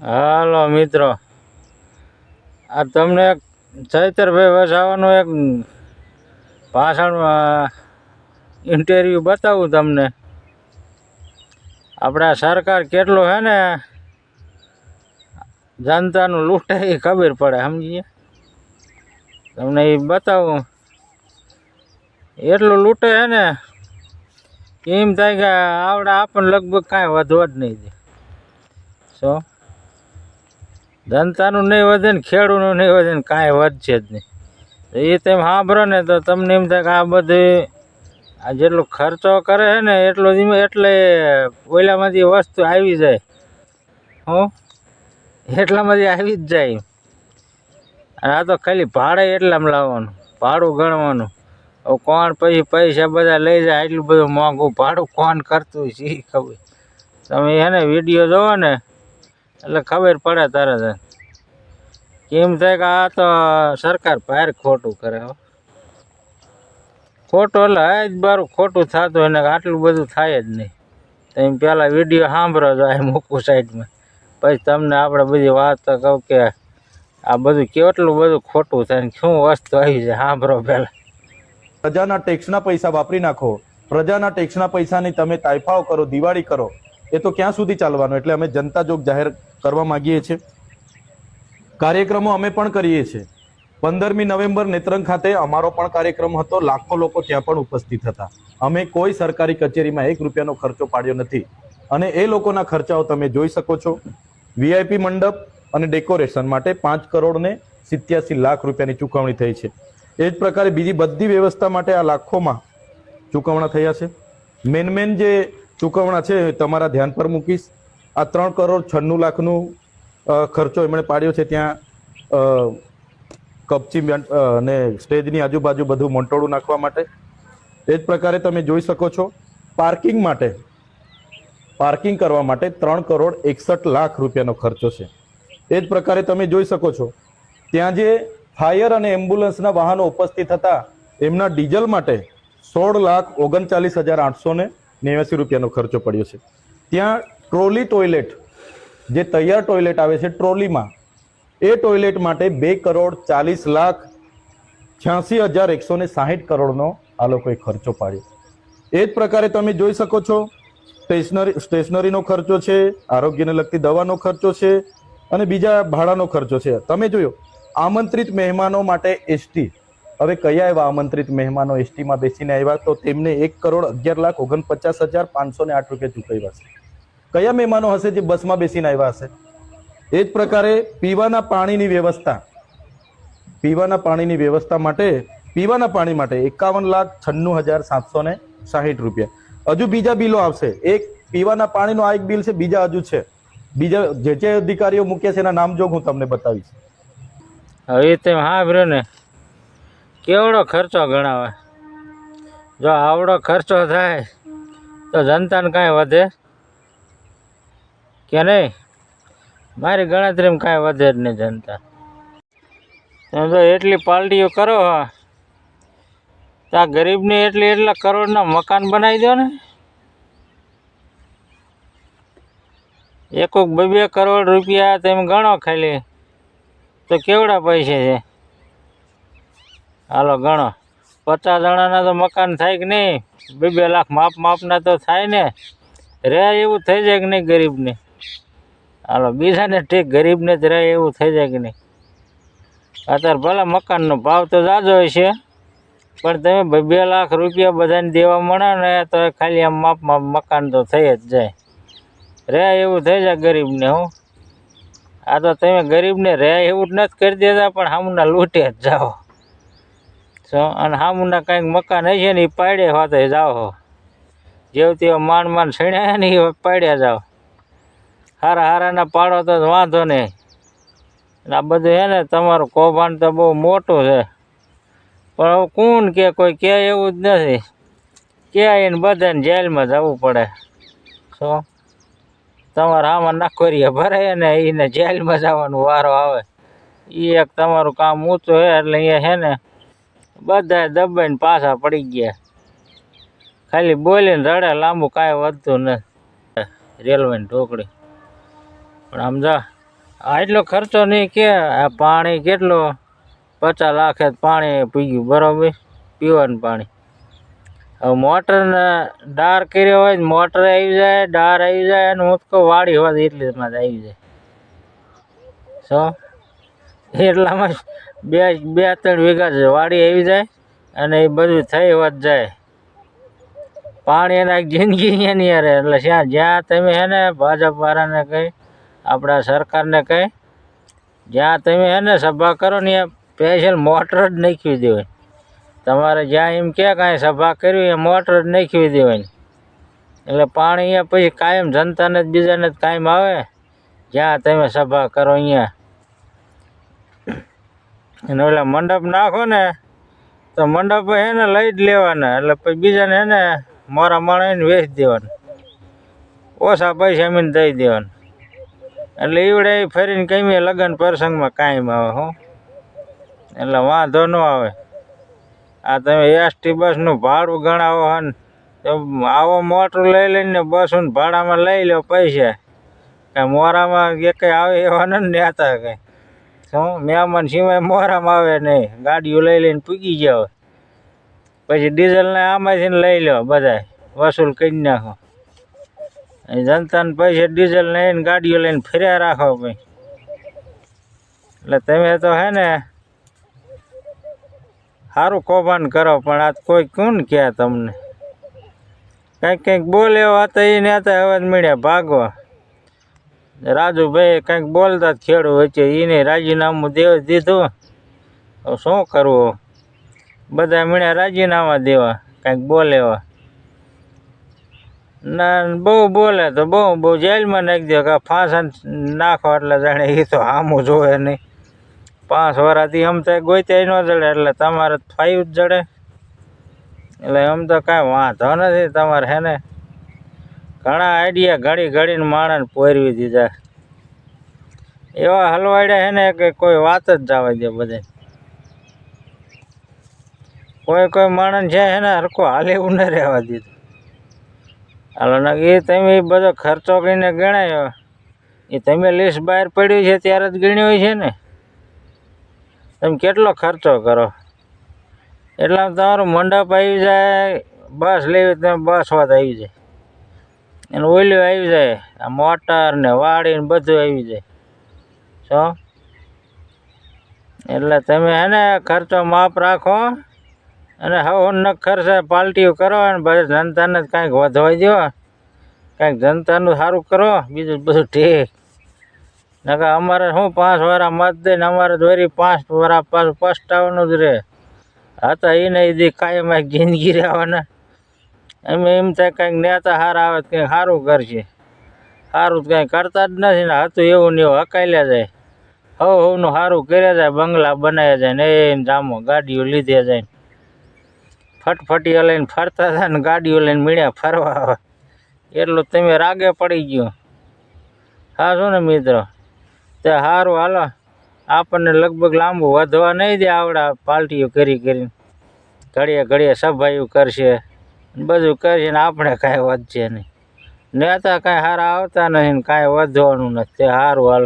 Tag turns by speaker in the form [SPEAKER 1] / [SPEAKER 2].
[SPEAKER 1] હાલો, મિત્રો. આ તમને એક ચૈતરભાઈ વસાવાનું એક ભાષણ ઇન્ટરવ્યૂ બતાવું તમને. આપણા સરકાર કેટલું હે ને, જનતાનું લૂંટે એ ખબર પડે, સમજીએ? તમને એ બતાવું. એટલું લૂંટે હે ને, એમ થાય કે આવડે આપણને લગભગ કાંઈ વધવા જ નહીં શું? જનતાનું નહીં વધે ને ખેડૂતનું નહીં વધે ને કાંઈ વધશે જ નહીં. એ તેમ સાંભળો ને તો તમને એમ થાય કે આ બધી આ જેટલો ખર્ચો કરે છે ને એટલો ધીમે એટલે ઓલામાંથી વસ્તુ આવી જાય. હું? એટલામાંથી આવી જ જાય અને આ તો ખાલી ભાડે એટલામાં લાવવાનું, ભાડું ગણવાનું. હવે કોણ પછી પૈસા બધા લઈ જાય એટલું બધું મોંઘું ભાડું કોણ કરતું છે એ ખબર. તમે એને વીડિયો જોવો ને એટલે ખબર પડે તરત જ કેમ થાય કે આ તો સરકાર ભાર ખોટું કરે ખોટું એટલે હા જ બારું ખોટું થતું હોય ને આટલું બધું થાય જ નહીં. તમે પહેલાં વીડિયો સાંભળો તો આ મૂકું સાઈડમાં. પછી તમને આપણે બધી વાત તો કહું કે આ બધું કેટલું બધું ખોટું થાય ને શું વસ્તુ આવી છે સાંભળો પહેલાં
[SPEAKER 2] પ્રજાના ટેક્સના પૈસા વાપરી નાખો. પ્રજાના ટેક્સના પૈસાની તમે તાઇફાઓ કરો, દિવાળી કરો. એ તો ક્યાં સુધી ચાલવાનું? એટલે અમે જનતા જોગ જાહેર કરવા માગીએ છીએ. કાર્યક્રમો અમે પણ કરીએ છીએ. પંદરમી નવેમ્બર નેત્રંગ ખાતે અમારો પણ કાર્યક્રમ હતો. લાખો લોકો ત્યાં પણ ઉપસ્થિત હતા. અમે કોઈ સરકારી કચેરીમાં એક રૂપિયાનો ખર્ચો પાડ્યો નથી. અને એ લોકોના ખર્ચાઓ તમે જોઈ શકો છો. વીઆઈપી મંડપ અને ડેકોરેશન માટે પાંચ કરોડ ને સિત્યાસી લાખ રૂપિયાની ચૂકવણી થઈ છે. એ જ પ્રકારે બીજી બધી વ્યવસ્થા માટે આ લાખોમાં ચૂકવણા થયા છે. મેન મેન જે ચૂકવણા છે તમારા ધ્યાન પર મૂકીશ. આ ત્રણ કરોડ છન્નું લાખનું ખર્ચો એમણે પાડ્યો છે ત્યાં કપચી અને સ્ટેજની આજુબાજુ બધું મંટોળું નાખવા માટે. એ જ પ્રકારે તમે જોઈ શકો છો, પાર્કિંગ માટે, પાર્કિંગ કરવા માટે ત્રણ કરોડ એકસઠ લાખ રૂપિયાનો ખર્ચો છે. એ જ પ્રકારે તમે જોઈ શકો છો, ત્યાં જે ફાયર અને એમ્બ્યુલન્સના વાહનો ઉપસ્થિત હતા, એમના ડીઝલ માટે સોળ લાખ ઓગણચાલીસ હજાર આઠસો ને નેવ્યાસી રૂપિયાનો ખર્ચો પડ્યો છે. ત્યાં ટ્રોલી ટોયલેટ, જે તૈયાર ટોયલેટ આવે છે ટ્રોલીમાં, એ ટોયલેટ માટે બે કરોડ ચાલીસ લાખ છ્યાસી હજાર એકસો ને સાહીઠ કરોડનો આ લોકોએ ખર્ચો પાડ્યો. એ જ પ્રકારે તમે જોઈ શકો છો, સ્ટેશનરી, સ્ટેશનરીનો ખર્ચો છે, આરોગ્યને લગતી દવાનો ખર્ચો છે, અને બીજા ભાડાનો ખર્ચો છે. તમે જોયો, આમંત્રિત મહેમાનો માટે એસટી હવે કયા એવા આમંત્રિત મહેમાનો એસટીમાં બેસીને આવ્યા? તો તેમને એક કરોડ અગિયાર લાખ ઓગણપચાસ હજાર પાંચસો ને આઠ રૂપિયા ચૂકવ્યા છે. કયા મહેમાનો હશે જે બસમાં બેસીને આવ્યા હશે? એ જ પ્રકારે પીવાના પાણીની વ્યવસ્થા. પીવાના પાણીની વ્યવસ્થા માટે, પીવાના પાણી માટે એકાવન લાખ છન્નું હજાર સાતસો ને સાહીઠ રૂપિયા. હજુ બીજા બિલો આવશે. એક પીવાના પાણીનો આ એક બિલ છે, બીજા હજુ છે. બીજા જે જે અધિકારીઓ મૂક્યા છે એના નામ જોગ હું તમને બતાવીશ.
[SPEAKER 1] હવે તેમ બ્રો ને. કેવડો ખર્ચો ગણાવે? જો આવડો ખર્ચો થાય, તો જનતાને કાંઈ વધે? કે નહીં? મારી ગણતરીમાં કાંઈ વધે જ નહીં જનતા. તમે તો એટલી પાલટીઓ કરો હા. તો આ ગરીબને એટલી એટલા કરોડના મકાન બનાવી દો ને. એક બે બે કરોડ રૂપિયા તેમ ગણો ખાલી. તો કેવડા પૈસા છે? હાલો ગણો. પચાસ જણાના તો મકાન થાય કે નહીં? બે બે લાખ માપ માપના તો થાય ને. રહે એવું થઈ જાય કે નહીં ગરીબને? હાલો, બીજાને ઠીક ગરીબને જ રહે એવું થઈ જાય કે નહીં? અત્યારે ભલે મકાનનો ભાવ તો જાજો છે, પણ તમે બે લાખ રૂપિયા બધાને દેવા મળે ને તો ખાલી આમ માપમાં મકાન તો થઈ જ જાય. રહે એવું થઈ જાય ગરીબને, હું. આ તો તમે ગરીબને રહે એવું જ નથી કરી દેતા, પણ હામુના લૂંટે જ જાઓ. છો અને હામુના કંઈક મકાન હશે ને એ પાડે હોતે જાઓ. જેવ તેવા માંડ માંડ છણ્યા ને એ પાડ્યા જાઓ. હારા હારાના પાડો તો વાંધો નહીં. આ બધું હે ને, તમારું કૌભાંડ તો બહુ મોટું છે. પણ હવે કોણ કે કોઈ કે એવું જ નથી. કે એને બધાને જેલમાં જવું પડે. શું? તમારે આમાં નખોરીએ ભરાય ને એને જેલમાં જવાનો વારો આવે. એ એક તમારું કામ ઊંચું છે એટલે અહીંયા છે ને બધા દબાઈને પાછા પડી ગયા. ખાલી બોલીને રડે, લાંબુ કાંઈ વધતું નથી. રેલવેની ઢોકળી. પણ આમ જા આટલો ખર્ચો નહીં કે આ પાણી કેટલો? પચાસ લાખે પાણી પીગ્યું બરાબર? પીવાનું પાણી. હવે મોટરને ડાર કર્યો હોય મોટર આવી જાય, ડાર આવી જાય અને હું વાડી હોય એટલી જ આવી જાય. સો એટલામાં બે બે, ત્રણ વીઘા છે વાડી આવી જાય અને એ બધું થઈ હોત જાય. પાણી એના જિંદગી એની યારે, એટલે જ્યાં જ્યાં તમે હે ને ભાજપવાળાને કંઈ આપણા સરકારને કહે, જ્યાં તમે એને સભા કરો ને ત્યાં સ્પેશિયલ મોટર જ નાખી દેવાય. તમારે જ્યાં એમ કે કાંઈ સભા કરવી એ મોટર જ નાખી દેવાની એટલે પાણી અહીંયા પછી કાયમ જનતાને જ બીજાને જ કાયમ આવે, જ્યાં તમે સભા કરો અહીંયા. અને ઓલા મંડપ નાખો ને, તો મંડપ હે ને લઈ જ લેવાના, એટલે પછી બીજાને એને મોરા માણસને વેચી દેવાના. ઓછા પૈસા મીને દઈ દેવાના. એટલે ઈવડે ફરીને કઈ લગ્ન પ્રસંગમાં કાયમ આવે હો. એટલે વાંધો ન આવે. આ તમે એસટી બસનું ભાડું ગણાવો ને આવો મોટું લઈ લઈને બસનું ભાડામાં લઈ લો પૈસા. કાંઈ મોરામાં એ કંઈ આવે એવા નથી નેતા કંઈ. શું? મહેમાન સિવાય મોરામાં આવે નહીં. ગાડીઓ લઈ લઈને પૂગી જાવ પછી ડીઝલને આમાંથી લઈ લો બધાય. વસૂલ કરી નાખો. જનતાને પૈસે ડીઝલ લઈને ગાડીઓ લઈને ફર્યા રાખો ભાઈ. એટલે તમે તો હે ને સારું કૌભાંડ કરો, પણ આ કોઈ કોણ કહે તમને? કંઈક કંઈક બોલે એવા હતા એ નેતા હવે મળ્યા ભાગવા રાજુભાઈ કંઈક બોલતા ખેડૂ વચ્ચે એને રાજીનામું દેવા દીધું. શું કરવું? બધા મળ્યા રાજીનામા દેવા, કંઈક બોલે એવા. ના, બહુ બોલે તો બહુ બહુ જેલમાં નાખી દો કે ફાંસા નાખો એટલે જાણે એ તો આમું જોવે નહીં. પાંચ વરાથી આમ તો ગોત્યા ન જડે, એટલે તમારે ફાઈવ જ જડે. એટલે આમ તો કાંઈ વાંધો નથી, તમારે હે ને ઘણા આઈડિયા ઘડી ઘડીને માણસને પોરવી દીધા એવા હલવાડ્યા હે ને કે કોઈ વાત જ જવા દે બધે કોઈ કોઈ માણસ છે હે ને હરકો હાલે ન રહેવા દીધું. હાલો એ તમે બધો ખર્ચો કરીને ગણાયો. એ તમે લિસ્ટ બહાર પડ્યું છે, ત્યારે જ ગણ્યું છે ને? તમે કેટલો ખર્ચો કરો? એટલામાં તમારું મંડપ આવી જાય, બસ લેવી, તમે બસ વાત આવી જાય. અને ઓલ્યું આવી જાય, આ મોટર ને વાડી ને બધું આવી જાય. શું? એટલે તમે હે ને ખર્ચો માપ રાખો. અને હવે ન ખર્ચે પાલટીઓ કરો અને બધા જનતાને કાંઈક વધવા દો કાંઈક જનતાનું સારું કરો, બીજું બધું ઠીક. નકર અમારે શું પાંચ વાળા મત દઈને અમારે દોરી પાંચ વાળા પાછું પસ્તાવાનું જ રહે. હતા એને એ કાયમ જિંદગી રહેવાના. અમે એમ થાય કંઈક નેતા સારા આવે તો કંઈક સારું કરશે. સારું તો કંઈ કરતા જ નથી ને હતું એવું ને એવું હકાલ્યા જાય. હવ હવનું સારું કર્યા જાય, બંગલા બનાવ્યા જાય ને એને જામો ગાડીઓ લીધે જાય. ફટફટીઓ લઈને ફરતા હતા ને ગાડીઓ લઈને મીડ્યા ફરવા એટલું તમે રાગે પડી ગયો. હા, શું ને મિત્રો? તે સારું હાલો. આપણને લગભગ લાંબુ વધવા નહીં દે આવડા પાલટીઓ કરી કરીને ઘડીએ ઘડીએ સભાઈઓ કરશે. બધું કરશે ને આપણે કાંઈ વધશે નહીં. નેતા કાંઈ સારા આવતા નથી ને કાંઈ વધવાનું નથી. તે સારું હાલો.